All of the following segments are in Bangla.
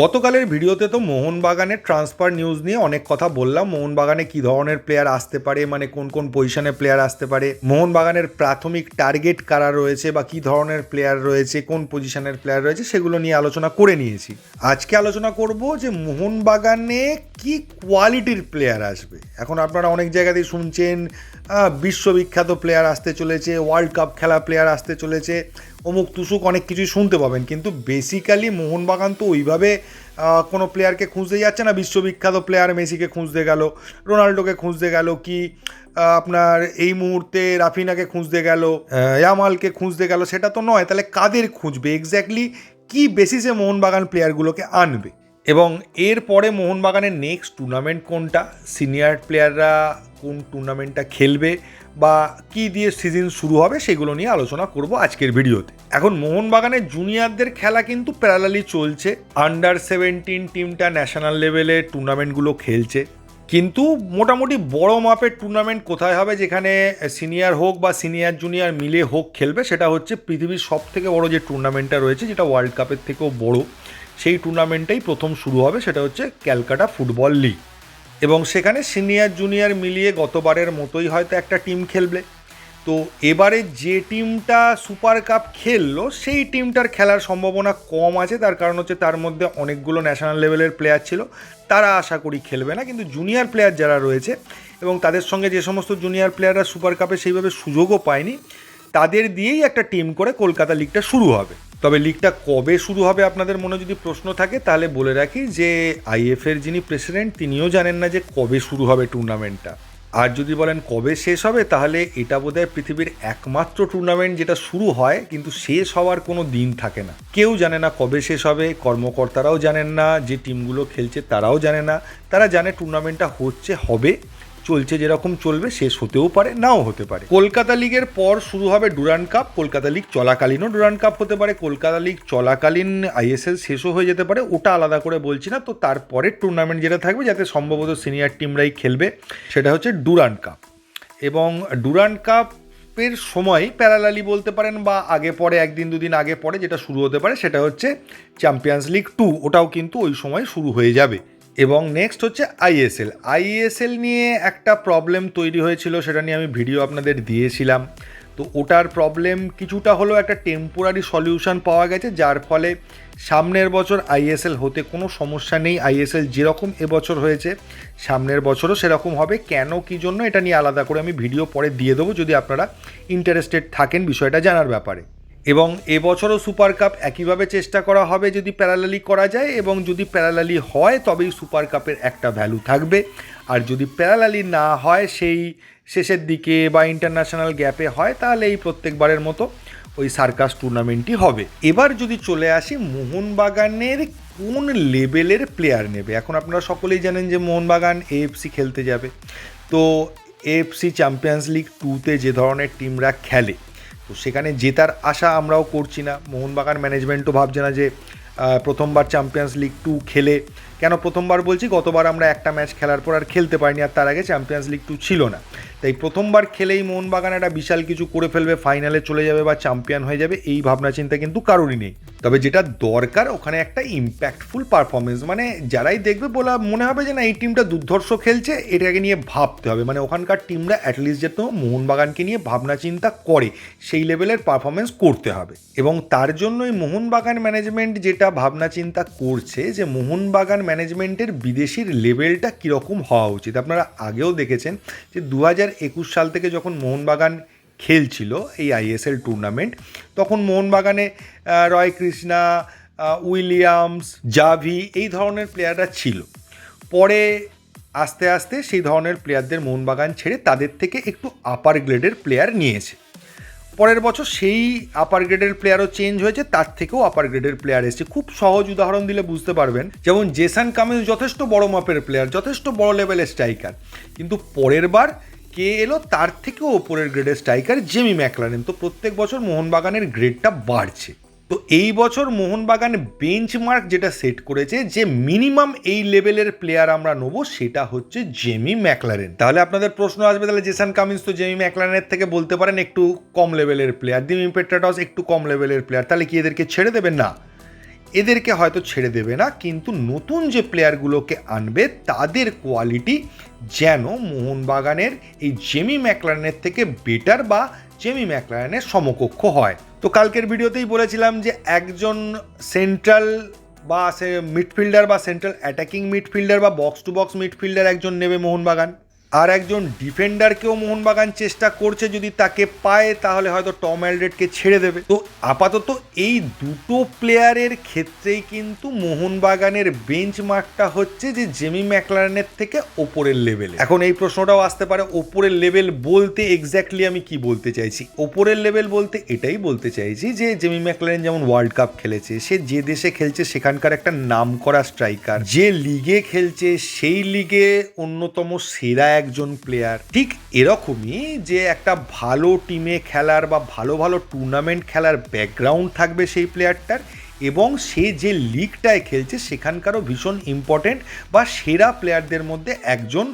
গতকালের ভিডিওতে তো মোহনবাগানের ট্রান্সফার নিউজ নিয়ে অনেক কথা বললাম। মোহনবাগানে কী ধরনের প্লেয়ার আসতে পারে? মানে কোন কোন পজিশনে প্লেয়ার আসতে পারে? মোহনবাগানের প্রাথমিক টার্গেট কারা রয়েছে বা কী ধরনের প্লেয়ার রয়েছে? কোন পজিশনের প্লেয়ার রয়েছে? সেগুলো নিয়ে আলোচনা করে নিয়েছি। আজকে আলোচনা করব যে মোহনবাগানে কি কোয়ালিটির প্লেয়ার আসবে? এখন আপনারা অনেক জায়গাতেই শুনছেন বিশ্ববিখ্যাত প্লেয়ার আসতে চলেছে ওয়ার্ল্ড কাপ খেলা প্লেয়ার আসতে চলেছে, অমুক তুসুক অনেক কিছুই শুনতে পাবেন, কিন্তু বেসিক্যালি মোহনবাগান তো ওইভাবে কোনো প্লেয়ারকে খুঁজতে যাচ্ছে না, বিশ্ববিখ্যাত প্লেয়ার মেসিকে খুঁজতে গেল, রোনাল্ডোকে খুঁজতে গেল কি আপনার এই মুহূর্তে রাফিনাকে খুঁজতে গেল ইয়ামালকে খুঁজতে গেল, সেটা তো নয়, তাহলে কাদের খুঁজবে? এক্স্যাক্টলি কী বেসিসে মোহনবাগান প্লেয়ারগুলোকে আনবে? এবং এরপরে মোহনবাগানের নেক্সট টুর্নামেন্ট কোনটা? সিনিয়র প্লেয়াররা কোন টুর্নামেন্টটা খেলবে বা কি দিয়ে সিজন শুরু হবে সেগুলো নিয়ে আলোচনা করব আজকের ভিডিওতে। এখন মোহনবাগানের জুনিয়রদের খেলা কিন্তু প্যারালালি চলছে। আন্ডার সেভেন্টিন টিমটা ন্যাশনাল লেভেলে টুর্নামেন্টগুলো খেলছে। কিন্তু মোটামুটি বড় মাপের টুর্নামেন্ট কোথায় হবে যেখানে সিনিয়র হোক বা সিনিয়র জুনিয়র মিলে হোক খেলবে সেটা হচ্ছে পৃথিবীর সব থেকে বড় যে টুর্নামেন্টটা রয়েছে, যেটা ওয়ার্ল্ড কাপের থেকেও বড়। সেই টুর্নামেন্টটাই প্রথম শুরু হবে, সেটা হচ্ছে ক্যালকাটা ফুটবল লিগ। এবং সেখানে সিনিয়র, জুনিয়র মিলিয়ে গতবারের মতোই হয়তো একটা টিম খেলবে। তো এবারে যে টিমটা সুপার কাপ খেললো, সেই টিমটার খেলার সম্ভাবনা কম আছে। তার কারণ হচ্ছে তার মধ্যে অনেকগুলো ন্যাশনাল লেভেলের প্লেয়ার ছিল। তারা আশা করি খেলবে না, কিন্তু জুনিয়র প্লেয়ার যারা রয়েছে এবং তাদের সঙ্গে যে সমস্ত জুনিয়র প্লেয়াররা সুপার কাপে সেইভাবে সুযোগও পায়নি, তাদের দিয়েই একটা টিম করে কলকাতা লিগটা শুরু হবে। তবে লিগটা কবে শুরু হবে আপনাদের মনে যদি প্রশ্ন থাকে, তাহলে বলে রাখি যে আইএফের যিনি প্রেসিডেন্ট তিনিও জানেন না যে কবে শুরু হবে টুর্নামেন্টটা আর যদি বলেন কবে শেষ হবে, তাহলে এটা বোধহয় পৃথিবীর একমাত্র টুর্নামেন্ট যেটা শুরু হয়, কিন্তু শেষ হওয়ার কোনো দিন থাকে না। কেউ জানে না কবে শেষ হবে, কর্মকর্তারাও জানেন না, যে টিমগুলো খেলছে তারাও জানে না। তারা জানে টুর্নামেন্টটা হচ্ছে, হবে। চলছে যেরকম চলবে, শেষ হতেও পারে, নাও হতে পারে। কলকাতা লিগের পর শুরু হবে ডুরান কাপ। কলকাতা লিগ চলাকালীনও ডুরান কাপ হতে পারে। কলকাতা লিগ চলাকালীন আইএসএল শেষও হয়ে যেতে পারে। ওটা আলাদা করে বলছি না, তো তারপরের টুর্নামেন্ট যেটা থাকবে, যাতে সম্ভবত সিনিয়র টিমরাই খেলবে, সেটা হচ্ছে ডুরান কাপ। এবং ডুরান কাপ এর সময় প্যারালালি বলতে পারেন বা আগে পরে, একদিন দুদিন আগে পরে যেটা শুরু হতে পারে, সেটা হচ্ছে চ্যাম্পিয়ন্স লিগ টু ওটাও কিন্তু ওই সময় শুরু হয়ে যাবে। এবং নেক্সট হচ্ছে আইএসএল আইএসএল নিয়ে একটা প্রবলেম তৈরি হয়েছিল, সেটা নিয়ে আমি ভিডিও আপনাদের দিয়েছিলাম। তো ওটার প্রবলেম কিছুটা হলেও একটা টেম্পোরারি সলিউশন পাওয়া গেছে, যার ফলে সামনের বছর আইএসএল হতে কোনো সমস্যা নেই। আইএসএল যেরকম এবছর হয়েছে, সামনের বছরও সেরকম হবে। কেন, কী জন্য, এটা নিয়ে আলাদা করে আমি ভিডিও পরে দিয়ে দেবো, যদি আপনারা ইন্টারেস্টেড থাকেন বিষয়টা জানার ব্যাপারে। এবং এবছরও সুপার কাপ একইভাবে চেষ্টা করা হবে যদি প্যারালালি করা যায় এবং যদি প্যারালালি হয় তবেই সুপার কাপের একটা ভ্যালু থাকবে। আর যদি প্যারালালি না হয়, সেই শেষের দিকে বা ইন্টারন্যাশনাল গ্যাপে হয়, তাহলে এই প্রত্যেকবারের মতো ওই সার্কাস টুর্নামেন্টই হবে। এবার যদি চলে আসি, মোহনবাগানের কোন লেভেলের প্লেয়ার নেবে? এখন আপনারা সকলেই জানেন যে মোহনবাগান এএফসি খেলতে যাবে। তো এএফসি চ্যাম্পিয়ন্স লিগ টুতে যে ধরনের টিমরা খেলে তো সেখানে জেতার আশা আমরাও করছি না। মোহনবাগান ম্যানেজমেন্টও ভাবছে না যে প্রথমবার চ্যাম্পিয়ন্স লিগ টু খেলে কেন প্রথমবার বলছি, গতবার আমরা একটা ম্যাচ খেলার পর আর খেলতে পারিনি আর তার আগে চ্যাম্পিয়ন্স লিগ টু ছিল না। তাই প্রথমবার খেলেই মোহনবাগান একটা বিশাল কিছু করে ফেলবে ফাইনালে চলে যাবে বা চ্যাম্পিয়ন হয়ে যাবে, এই ভাবনা চিন্তা কিন্তু কারোরই নেই। তবে যেটা দরকার, ওখানে একটা ইম্প্যাক্টফুল পারফরমেন্স মানে যারাই দেখবে বলা মনে হবে যে না, এই টিমটা দুর্ধর্ষ খেলছে, এটাকে নিয়ে ভাবতে হবে। মানে ওখানকার টিমরা অ্যাটলিস্ট যেত মোহনবাগানকে নিয়ে ভাবনা চিন্তা করে, সেই লেভেলের পারফরমেন্স করতে হবে। এবং তার জন্যই মোহনবাগান ম্যানেজমেন্ট যেটা ভাবনা চিন্তা করছে, যে মোহনবাগান ম্যানেজমেন্টের বিদেশির লেভেলটা কীরকম হওয়া উচিত? আপনারা আগেও দেখেছেন যে দু একুশ সাল থেকে যখন মোহনবাগান খেলছিল এই আইএসএল টুর্নামেন্ট তখন মোহনবাগানে রয় কৃষ্ণা উইলিয়ামস, জাভি এই ধরনের প্লেয়াররা ছিল। পরে আস্তে আস্তে সেই ধরনের প্লেয়ারদের মোহনবাগান ছেড়ে তাদের থেকে একটু আপার গ্রেডের প্লেয়ার নিয়েছে। পরের বছর সেই আপার গ্রেডের প্লেয়ারও চেঞ্জ হয়েছে, তার থেকেও আপার গ্রেডের প্লেয়ার এসেছে। খুব সহজ উদাহরণ দিলে বুঝতে পারবেন। যেমন জেসান কামিন্স যথেষ্ট বড় মাপের প্লেয়ার যথেষ্ট বড় লেভেলের স্ট্রাইকার কিন্তু পরের বার কে এলো, তার থেকেও ওপরের গ্রেডের স্ট্রাইকার জেমি ম্যাকলারেন তো প্রত্যেক বছর মোহনবাগানের গ্রেডটা বাড়ছে। তো এই বছর মোহনবাগান বেঞ্চমার্ক যেটা সেট করেছে, যে মিনিমাম এই লেভেলের প্লেয়ার আমরা নেব সেটা হচ্ছে জেমি ম্যাকলারেন তাহলে আপনাদের প্রশ্ন আসবে, তাহলে জেসান কামিন্স তো জেমি ম্যাকলারেনের থেকে বলতে পারেন একটু কম লেভেলের প্লেয়ার দিমি পেট্রাটস একটু কম লেভেলের প্লেয়ার তাহলে কি এদেরকে ছেড়ে দেবেন? না। এদেরকে হয়তো ছেড়ে দেবে না, কিন্তু নতুন যে প্লেয়ারগুলোকে আনবে, তাদের কোয়ালিটি যেন মোহনবাগানের এই জেমি ম্যাকলারেনের থেকে বেটার বা জেমি ম্যাকলারেনের সমকক্ষ হয়। তো কালকের ভিডিওতেই বলেছিলাম যে একজন সেন্ট্রাল বা সে মিডফিল্ডার বা সেন্ট্রাল অ্যাটাকিং মিডফিল্ডার বা বক্স টু বক্স মিডফিল্ডার একজন নেবে মোহনবাগান। আর একজন ডিফেন্ডারকেও মোহনবাগান চেষ্টা করছে যদি তাকে পায়, তাহলে হয়তো টম অ্যালডেটকে ছেড়ে দেবে। তো আপাতত এই দুটো প্লেয়ারের ক্ষেত্রেই কিন্তু মোহনবাগানের বেঞ্চ মার্কটা হচ্ছে যে জেমি ম্যাকলারেনের থেকে ওপরের লেভেলে। এখন এই প্রশ্নটাও আসতে পারে, ওপরের লেভেল বলতে এক্স্যাক্টলি আমি কি বলতে চাইছি? ওপরের লেভেল বলতে এটাই বলতে চাইছি যে জেমি ম্যাকলারেন যেমন ওয়ার্ল্ড কাপ খেলেছে, সে যে দেশে খেলছে সেখানকার একটা নাম করা স্ট্রাইকার, যে লিগে খেলছে সেই লিগে অন্যতম সেরা একজন প্লেয়ার ঠিক এরকমই যে একটা ভালো টিমে খেলার বা ভালো ভালো টুর্নামেন্ট খেলার ব্যাকগ্রাউন্ড থাকবে সেই প্লেয়ারটার এবং সে যে লিগটায় খেলছে সেখানকারও ভীষণ ইম্পর্টেন্ট বা সেরা প্লেয়ারদের মধ্যে একজন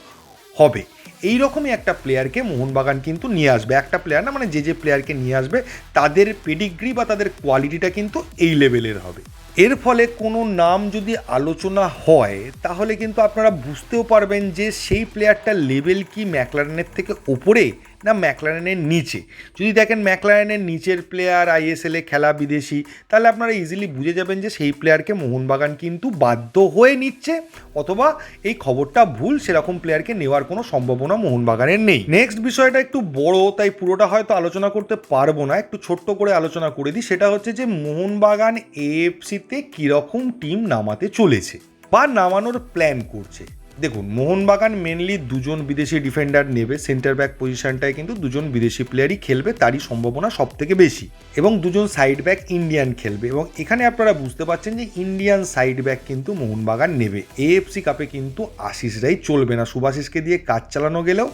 হবে। এই রকমই একটা প্লেয়ারকে মোহনবাগান কিন্তু নিয়ে আসবে। একটা প্লেয়ার না মানে যে যে প্লেয়ারকে নিয়ে আসবে, তাদের পেডিগ্রি বা তাদের কোয়ালিটিটা কিন্তু এই লেভেলের হবে। এর ফলে কোনো নাম যদি আলোচনা হয়, তাহলে কিন্তু আপনারা বুঝতেও পারবেন যে সেই প্লেয়ারটা লেভেল কি ম্যাকলারেনের থেকে ওপরে না ম্যাকলারেনের নিচে। যদি দেখেন ম্যাকলারেনের নিচের প্লেয়ার আইএসএলে খেলা বিদেশি, তাহলে আপনারা ইজিলি বুঝে যাবেন যে সেই প্লেয়ারকে মোহনবাগান কিন্তু বাধ্য হয়ে নিচ্ছে, অথবা এই খবরটা ভুল, সেরকম প্লেয়ারকে নেওয়ার কোনো সম্ভাবনা মোহনবাগানের নেই। নেক্সট বিষয়টা একটু বড়, তাই পুরোটা হয়তো আলোচনা করতে পারব না, একটু ছোট্ট করে আলোচনা করে দিই, সেটা হচ্ছে যে মোহনবাগান এএফসিতে কীরকম টিম নামাতে চলেছে, বা নামানোর প্ল্যান করছে। দেখুন, মোহনবাগান মেনলি দুজন বিদেশি ডিফেন্ডার নেবে সেন্টার ব্যাক পজিশনটায় কিন্তু দুজন বিদেশি প্লেয়ারই খেলবে, তারই সম্ভাবনা সব থেকে বেশি। এবং দুজন সাইড ব্যাক ইন্ডিয়ান খেলবে। এবং এখানে আপনারা বুঝতে পারছেন যে ইন্ডিয়ান সাইড ব্যাক কিন্তু মোহনবাগান নেবে। এএফসি কাপে কিন্তু আশিস রাই চলবে না। সুভাশিসকে দিয়ে কাজ চালানো গেলেও,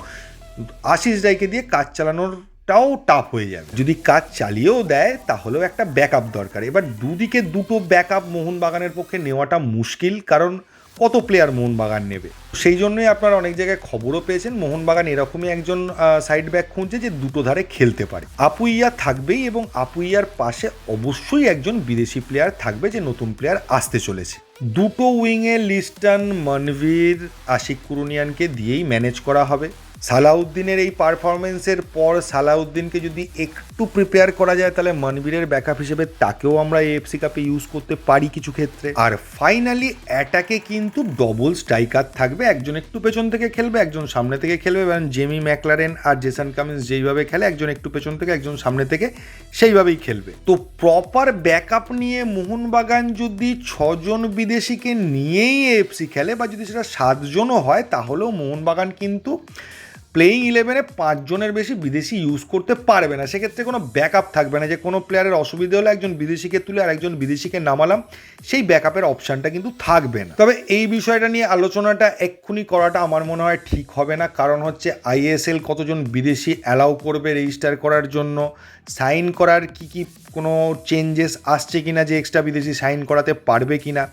আশিস রায়কে দিয়ে কাজ চালানোর টাও টাফ হয়ে যাবে। যদি কাজ চালিয়েও দেয়, তাহলেও একটা ব্যাকআপ দরকার। এবার দুদিকে দুটো ব্যাকআপ মোহনবাগানের পক্ষে নেওয়াটা মুশকিল। কারণ কত প্লেয়ার মোহনবাগান নেবে? সেই জন্যই আপনারা অনেক জায়গায় খবরও পেয়েছেন, মোহনবাগান এরকমই একজন সাইড ব্যাক খুঁজছে যে দুটো ধারে খেলতে পারে। আপুইয়া থাকবেই এবং আপুইয়ার পাশে অবশ্যই একজন বিদেশি প্লেয়ার থাকবে যে নতুন প্লেয়ার আসতে চলেছে। দুটো উইংয়ে লিস্টান, মনভীর, আশিক কুরুনিয়ানকে দিয়েই ম্যানেজ করা হবে। সালাউদ্দিনের এই পারফরমেন্সের পর সালাউদ্দিনকে যদি একটু প্রিপেয়ার করা যায়, তাহলে মনবীরের ব্যাকআপ হিসেবে তাকেও আমরা এএফসি কাপে ইউজ করতে পারি কিছু ক্ষেত্রে। আর ফাইনালি অ্যাটাকে কিন্তু ডবল স্ট্রাইকার থাকবে। একজন একটু পেছন থেকে খেলবে, একজন সামনে থেকে খেলবে। এবং জেমি ম্যাকলারেন আর জেসান কামিন্স যেইভাবে খেলে, একজন একটু পেছন থেকে, একজন সামনে থেকে সেইভাবেই খেলবে। তো প্রপার ব্যাকআপ নিয়ে মোহনবাগান যদি ছজন বিদেশিকে নিয়েই এএফসি খেলে বা যদি সেটা সাতজনও হয়, তাহলেও মোহনবাগান কিন্তু প্লেয়িং ইলেভেনে পাঁচজনের বেশি বিদেশি ইউজ করতে পারবে না। সেক্ষেত্রে কোনো ব্যাকআপ থাকবে না যে কোনো প্লেয়ারের অসুবিধা হলে একজন বিদেশিকে তুলে আর একজন বিদেশিকে নামালাম, সেই ব্যাকআপের অপশানটা কিন্তু থাকবে না। তবে এই বিষয়টা নিয়ে আলোচনাটা এক্ষুনি করাটা আমার মনে হয় ঠিক হবে না। কারণ হচ্ছে আইএসএল কতজন বিদেশি অ্যালাউ করবে রেজিস্টার করার জন্য সাইন করার কি কি কোনো চেঞ্জেস আসছে কি না যে এক্সট্রা বিদেশি সাইন করাতে পারবে কি না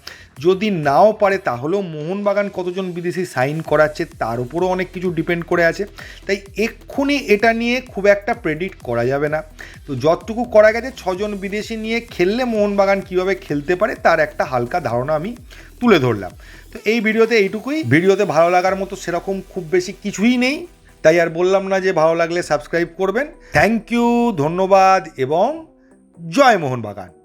যদি নাও পারে তাহলেও মোহনবাগান কতজন বিদেশি সাইন করাচ্ছে তার উপরও অনেক কিছু ডিপেন্ড করে আছে। তাই এক্ষুনি এটা নিয়ে খুব একটা প্রেডিক্ট করা যাবে না। তো যতটুকু করা গেছে, ছজন বিদেশি নিয়ে খেললে মোহনবাগান কীভাবে খেলতে পারে তার একটা হালকা ধারণা আমি তুলে ধরলাম। তো এই ভিডিওতে এইটুকুই। ভিডিওতে ভালো লাগার মতো সেরকম খুব বেশি কিছুই নেই। তাই আর বললাম না যে ভালো লাগলে সাবস্ক্রাইব করবেন। থ্যাংক ইউ ধন্যবাদ এবং জয় মোহনবাগান।